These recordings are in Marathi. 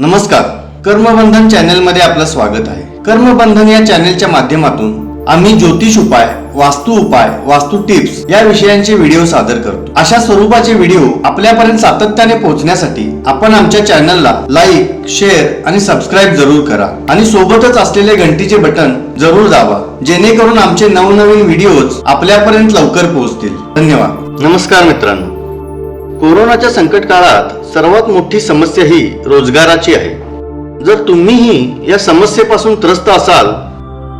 नमस्कार. कर्मबंधन चॅनेलमध्ये आपलं स्वागत आहे. कर्मबंधन या चॅनलच्या माध्यमातून आम्ही ज्योतिष उपाय वास्तू उपाय वास्तू टिप्स या विषयांचे व्हिडिओ सादर करतो. अशा स्वरूपाचे व्हिडिओ आपल्यापर्यंत सातत्याने पोहोचण्यासाठी आपण आमच्या चॅनलला लाईक शेअर आणि सबस्क्राईब जरूर करा. आणि सोबतच असलेले घंटीचे बटन जरूर दाबा जेणेकरून आमचे नवनवीन व्हिडिओज आपल्यापर्यंत लवकर पोहोचतील. धन्यवाद. नमस्कार मित्रांनो. कोरोनाच्या संकट काळात सर्वात मोठी समस्या ही रोजगाराची आहे. जर तुम्हीही या समस्येपासून त्रस्त असाल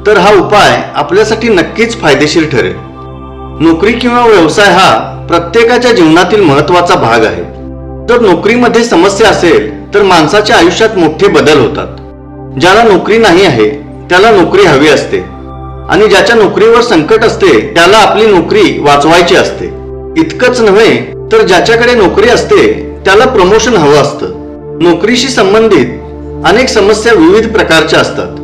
तर हा उपाय आपल्यासाठी नक्कीच फायदेशीर ठरेल. नोकरी किंवा व्यवसाय हा प्रत्येकाच्या जीवनातील महत्त्वाचा भाग आहे. जर नोकरीमध्ये समस्या असेल तर माणसाच्या आयुष्यात मोठे बदल होतात. ज्याला नोकरी नाही आहे त्याला नोकरी हवी असते. आणि ज्याच्या नोकरीवर संकट असते त्याला आपली नोकरी वाचवायची असते. इतकंच नव्हे तर ज्याच्याकडे नोकरी असते त्याला प्रमोशन हवं असतं. नोकरीशी संबंधित अनेक समस्या विविध प्रकारच्या असतात.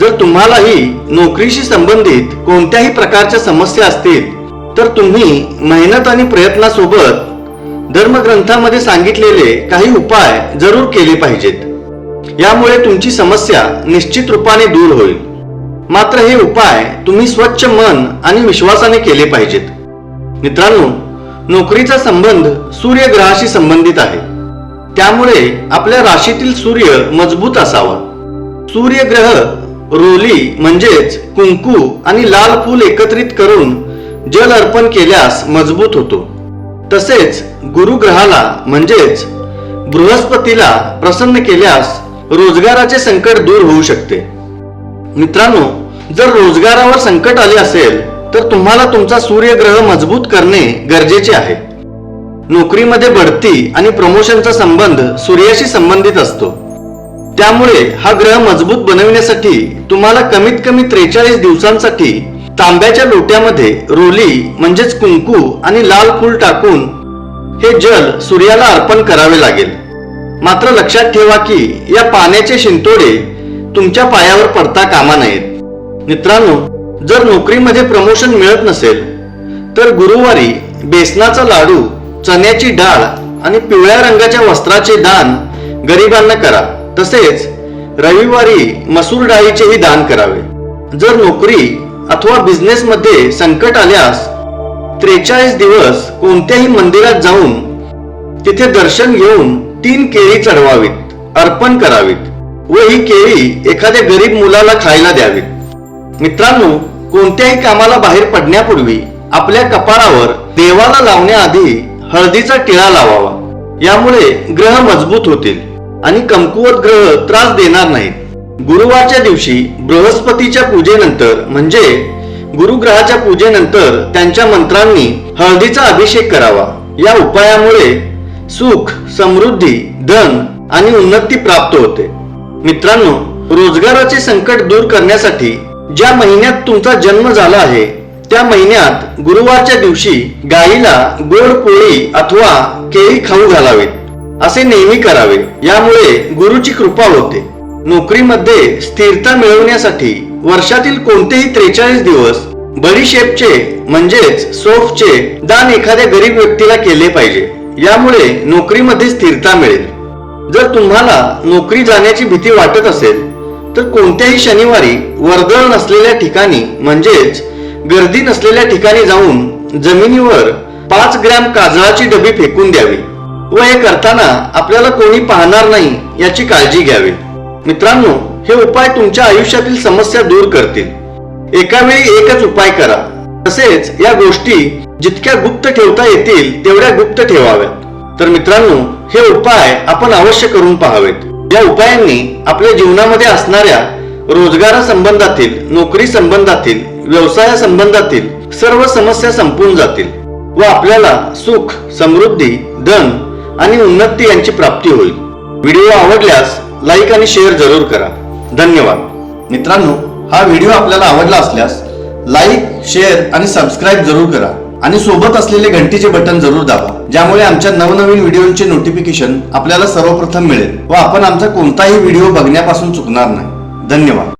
जर तुम्हालाही नोकरीशी संबंधित कोणत्याही प्रकारच्या समस्या असतील तर तुम्ही मेहनत आणि प्रयत्नासोबत धर्मग्रंथामध्ये सांगितलेले काही उपाय जरूर केले पाहिजेत. यामुळे तुमची समस्या निश्चित रूपाने दूर होईल. मात्र हे उपाय तुम्ही स्वच्छ मन आणि विश्वासाने केले पाहिजेत. मित्रांनो नोकरीचा संबंध सूर्यग्रहाशी संबंधित आहे. त्यामुळे आपल्या राशीतील सूर्य मजबूत असावा. सूर्यग्रह रोली म्हणजेच कुंकू आणि लाल फूल एकत्रित करून जल अर्पण केल्यास मजबूत होतो. तसेच गुरुग्रहाला म्हणजेच बृहस्पतीला प्रसन्न केल्यास रोजगाराचे संकट दूर होऊ शकते. मित्रांनो जर रोजगारावर संकट आले असेल तर तुम्हाला तुमचा सूर्यग्रह मजबूत करणे गरजेचे आहे. नोकरीमध्ये बढती आणि प्रमोशनचा संबंध सूर्याशी संबंधित असतो. त्यामुळे हा ग्रह मजबूत बनविण्यासाठी तुम्हाला कमीत कमी त्रेचाळीस दिवसांसाठी तांब्याच्या लोट्यामध्ये रोली म्हणजेच कुंकू आणि लाल फूल टाकून हे जल सूर्याला अर्पण करावे लागेल. मात्र लक्षात ठेवा की या पाण्याचे शिंतोडे तुमच्या पायावर पडता कामा नयेत. मित्रांनो जर नोकरीमध्ये प्रमोशन मिळत नसेल तर गुरुवारी बेसनाचा लाडू चण्याची डाळ आणि पिवळ्या रंगाच्या वस्त्राचे दान गरिबांना करा. तसेच रविवारी मसूर डाळीचेही दान करावे. जर नोकरी अथवा बिझनेसमध्ये संकट आल्यास त्रेचाळीस दिवस कोणत्याही मंदिरात जाऊन तिथे दर्शन घेऊन तीन केळी चढवावीत अर्पण करावीत व ही केळी एखाद्या गरीब मुलाला खायला द्यावीत. मित्रांनो कोणत्याही कामाला बाहेर पडण्यापूर्वी आपल्या कपाळावर देवाला लावण्याआधी हळदीचा टिळा लावावा. यामुळे ग्रह मजबूत होतील आणि कमकुवत ग्रह त्रास देणार नाहीत. गुरुवारच्या दिवशी बृहस्पतीच्या पूजेनंतर म्हणजे गुरुग्रहाच्या पूजेनंतर त्यांच्या मंत्रांनी हळदीचा अभिषेक करावा. या उपायामुळे सुख समृद्धी धन आणि उन्नती प्राप्त होते. मित्रांनो रोजगाराचे संकट दूर करण्यासाठी ज्या महिन्यात तुमचा जन्म झाला आहे त्या महिन्यात गुरुवारच्या दिवशी गायीला गोड पोळी अथवा केळी खाऊ घालावेत. असे नेहमी करावे. यामुळे गुरुची कृपा होते. नोकरीमध्ये स्थिरता मिळवण्यासाठी वर्षातील कोणतेही त्रेचाळीस दिवस बडीशेपचे म्हणजेच सोफचे दान एखाद्या गरीब व्यक्तीला केले पाहिजे. यामुळे नोकरीमध्ये स्थिरता मिळेल. जर तुम्हाला नोकरी जाण्याची भीती वाटत असेल तर कोणत्याही शनिवारी वर्दळ नसलेल्या ठिकाणी म्हणजेच गर्दी नसलेल्या ठिकाणी जाऊन जमिनीवर पाच ग्रॅम काजळाची डबी फेकून द्यावी व हे करताना आपल्याला कोणी पाहणार नाही याची काळजी घ्यावी. मित्रांनो हे उपाय तुमच्या आयुष्यातील समस्या दूर करतील. एका वेळी एकच उपाय करा. तसेच या गोष्टी जितक्या गुप्त ठेवता येतील तेवढ्या गुप्त ठेवाव्यात. तर मित्रांनो हे उपाय आपण अवश्य करून पाहावेत. या उपायांनी आपल्या जीवनामध्ये असणाऱ्या रोजगारा संबंधातील नोकरी संबंधातील व्यवसाया संबंधातील सर्व समस्या संपून जातील व आपल्याला सुख समृद्धी धन आणि उन्नती यांची प्राप्ती होईल. व्हिडिओ आवडल्यास लाईक आणि शेअर जरूर करा. धन्यवाद. मित्रांनो हा व्हिडिओ आपल्याला आवडला असल्यास लाईक शेअर आणि सबस्क्राईब जरूर करा. आणि सोबत असलेले घंटीचे बटन जरूर दाबा ज्यामुळे आमच्या नवनवीन व्हिडिओचे नोटिफिकेशन आपल्याला सर्वप्रथम मिळेल व आपण आमचा कोणताही व्हिडिओ बघण्यापासून चुकणार नाही. धन्यवाद.